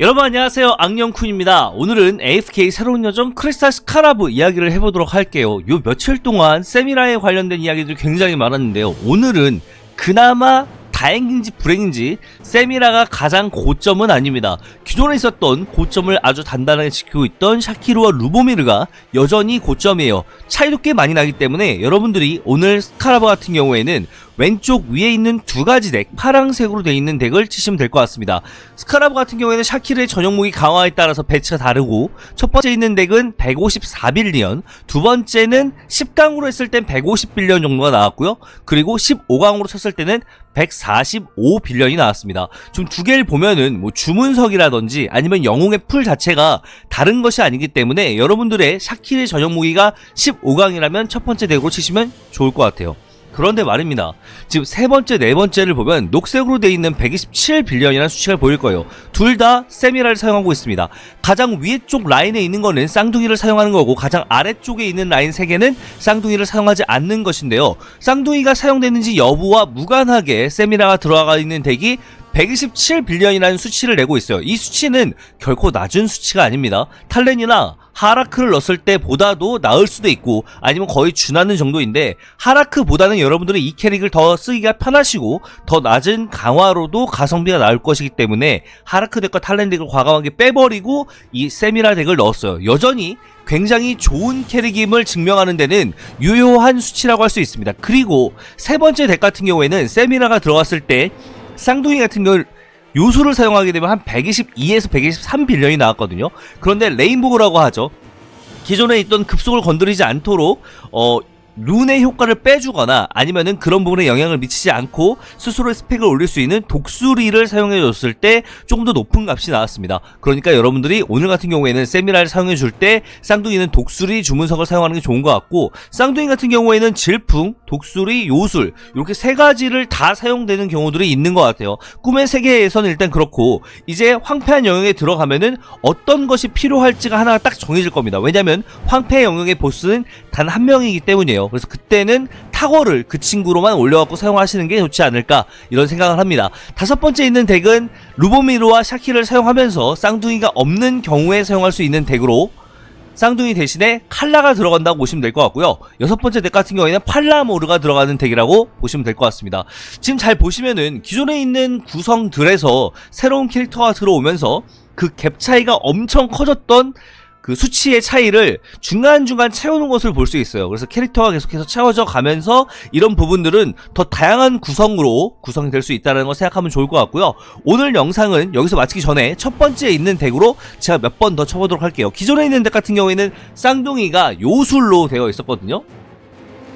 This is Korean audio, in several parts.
여러분 안녕하세요 악령쿤입니다 오늘은 AFK 새로운 여정 크리스탈 스카라브 이야기를 해보도록 할게요 요 며칠 동안 세미라에 관련된 이야기들이 굉장히 많았는데요 오늘은 그나마 다행인지 불행인지 세미라가 가장 고점은 아닙니다. 기존에 있었던 고점을 아주 단단하게 지키고 있던 샤키르와 루보미르가 여전히 고점이에요. 차이도 꽤 많이 나기 때문에 여러분들이 오늘 스카라바 같은 경우에는 왼쪽 위에 있는 두 가지 덱 파랑색으로 되어 있는 덱을 치시면 될 것 같습니다. 스카라브 같은 경우에는 샤키르의 전용 무기 강화에 따라서 배치가 다르고 첫 번째 있는 덱은 154빌리언, 두 번째는 10강으로 했을 땐 150빌리언 정도가 나왔고요. 그리고 15강으로 쳤을 때는 145빌리언이 나왔습니다. 좀 두 개를 보면은 뭐 주문석이라든지 아니면 영웅의 풀 자체가 다른 것이 아니기 때문에 여러분들의 샤키르의 전용 무기가 15강이라면 첫 번째 덱으로 치시면 좋을 것 같아요. 그런데 말입니다. 지금 세 번째, 네 번째를 보면 녹색으로 되어 있는 127빌리언이라는 수치가 보일 거예요. 둘 다 세미라를 사용하고 있습니다. 가장 위에 쪽 라인에 있는 거는 쌍둥이를 사용하는 거고 가장 아래쪽에 있는 라인 세 개는 쌍둥이를 사용하지 않는 것인데요. 쌍둥이가 사용되는지 여부와 무관하게 세미라가 들어가 있는 덱이 127빌리언이라는 수치를 내고 있어요. 이 수치는 결코 낮은 수치가 아닙니다. 탈렌이나 하라크를 넣었을 때보다도 나을 수도 있고 아니면 거의 준하는 정도인데 하라크보다는 여러분들이 이 캐릭을 더 쓰기가 편하시고 더 낮은 강화로도 가성비가 나을 것이기 때문에 하라크 덱과 탈렌 덱을 과감하게 빼버리고 이 세미라 덱을 넣었어요. 여전히 굉장히 좋은 캐릭임을 증명하는 데는 유효한 수치라고 할 수 있습니다. 그리고 세 번째 덱 같은 경우에는 세미라가 들어갔을 때 쌍둥이 같은 경우 요수를 사용하게 되면 한 122에서 123 빌런이 나왔거든요. 그런데 레인보우라고 하죠. 기존에 있던 급속을 건드리지 않도록 어 룬의 효과를 빼주거나 아니면은 그런 부분에 영향을 미치지 않고 스스로의 스펙을 올릴 수 있는 독수리를 사용해 줬을 때 조금 더 높은 값이 나왔습니다. 그러니까 여러분들이 오늘 같은 경우에는 세미라를 사용해 줄 때 쌍둥이는 독수리 주문석을 사용하는 게 좋은 것 같고 쌍둥이 같은 경우에는 질풍, 독수리, 요술 이렇게 세 가지를 다 사용되는 경우들이 있는 것 같아요. 꿈의 세계에서는 일단 그렇고 이제 황폐한 영역에 들어가면은 어떤 것이 필요할지가 하나가 딱 정해질 겁니다. 왜냐면 황폐 영역의 보스는 단 한 명이기 때문이에요. 그래서 그때는 타워를 그 친구로만 올려갖고 사용하시는 게 좋지 않을까 이런 생각을 합니다. 다섯 번째 있는 덱은 루보미르와 샤키를 사용하면서 쌍둥이가 없는 경우에 사용할 수 있는 덱으로 쌍둥이 대신에 칼라가 들어간다고 보시면 될 것 같고요. 여섯 번째 덱 같은 경우에는 팔라모르가 들어가는 덱이라고 보시면 될 것 같습니다. 지금 잘 보시면은 기존에 있는 구성들에서 새로운 캐릭터가 들어오면서 그 갭 차이가 엄청 커졌던 그 수치의 차이를 중간중간 채우는 것을 볼 수 있어요. 그래서 캐릭터가 계속해서 채워져 가면서 이런 부분들은 더 다양한 구성으로 구성이 될 수 있다는 걸 생각하면 좋을 것 같고요. 오늘 영상은 여기서 마치기 전에 첫 번째에 있는 덱으로 제가 몇 번 더 쳐보도록 할게요. 기존에 있는 덱 같은 경우에는 쌍둥이가 요술로 되어 있었거든요.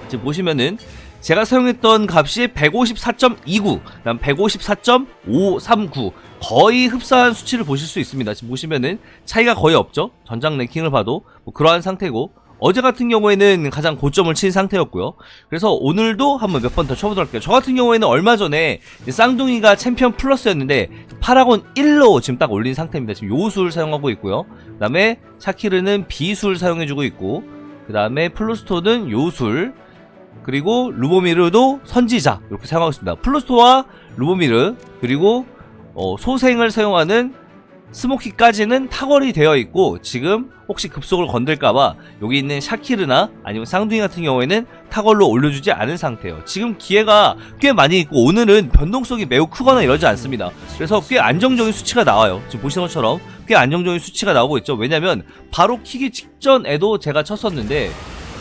지금 보시면은 제가 사용했던 값이 154.29, 그다음 154.539 거의 흡사한 수치를 보실 수 있습니다. 지금 보시면은 차이가 거의 없죠. 전장 랭킹을 봐도 뭐 그러한 상태고 어제 같은 경우에는 가장 고점을 친 상태였고요. 그래서 오늘도 한번 몇 번 더 쳐보도록 할게요. 저 같은 경우에는 얼마 전에 쌍둥이가 챔피언 플러스였는데 파라곤 1로 지금 딱 올린 상태입니다. 지금 요술 사용하고 있고요. 그 다음에 샤키르는 비술 사용해주고 있고 그 다음에 플루스토는 요술 그리고 루보미르도 선지자 이렇게 사용하고 있습니다. 플루스토와 루보미르 그리고 어, 소생을 사용하는 스모키까지는 탁월이 되어 있고 지금 혹시 급속을 건들까봐 여기 있는 샤키르나 아니면 쌍둥이 같은 경우에는 탁월로 올려주지 않은 상태예요. 지금 기회가 꽤 많이 있고 오늘은 변동성이 매우 크거나 이러지 않습니다. 그래서 꽤 안정적인 수치가 나와요. 지금 보시는 것처럼 꽤 안정적인 수치가 나오고 있죠. 왜냐면 바로 키기 직전에도 제가 쳤었는데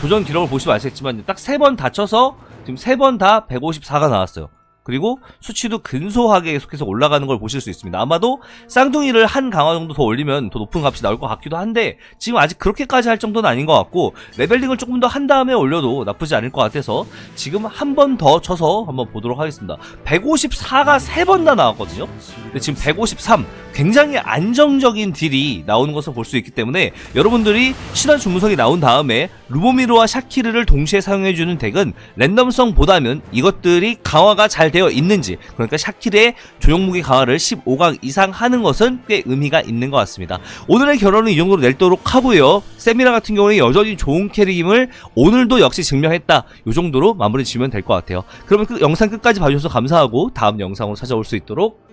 도전 기록을 보시면 아시겠지만 딱 세 번 다 쳐서 지금 세 번 다 154가 나왔어요. 그리고 수치도 근소하게 계속해서 올라가는 걸 보실 수 있습니다. 아마도 쌍둥이를 한 강화 정도 더 올리면 더 높은 값이 나올 것 같기도 한데 지금 아직 그렇게까지 할 정도는 아닌 것 같고 레벨링을 조금 더 한 다음에 올려도 나쁘지 않을 것 같아서 지금 한 번 더 쳐서 한번 보도록 하겠습니다. 154가 세 번 다 나왔거든요. 근데 지금 153 굉장히 안정적인 딜이 나오는 것을 볼 수 있기 때문에 여러분들이 신화 주문석이 나온 다음에 루보미르와 샤키르를 동시에 사용해주는 덱은 랜덤성보다는 이것들이 강화가 잘 되어 있는지 그러니까 샤키르의 조형무기 강화를 15강 이상 하는 것은 꽤 의미가 있는 것 같습니다. 오늘의 결론은 이 정도로 내도록 하고요. 세미라 같은 경우에 여전히 좋은 캐릭임을 오늘도 역시 증명했다. 이 정도로 마무리 지으면 될 것 같아요. 그러면 그 영상 끝까지 봐주셔서 감사하고 다음 영상으로 찾아올 수 있도록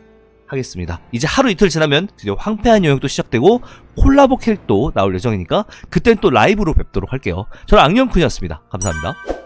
하겠습니다. 이제 하루 이틀 지나면 드디어 황폐한 여행도 시작되고 콜라보 캐릭도 나올 예정이니까 그땐 또 라이브로 뵙도록 할게요. 저는 악령쿤이었습니다. 감사합니다.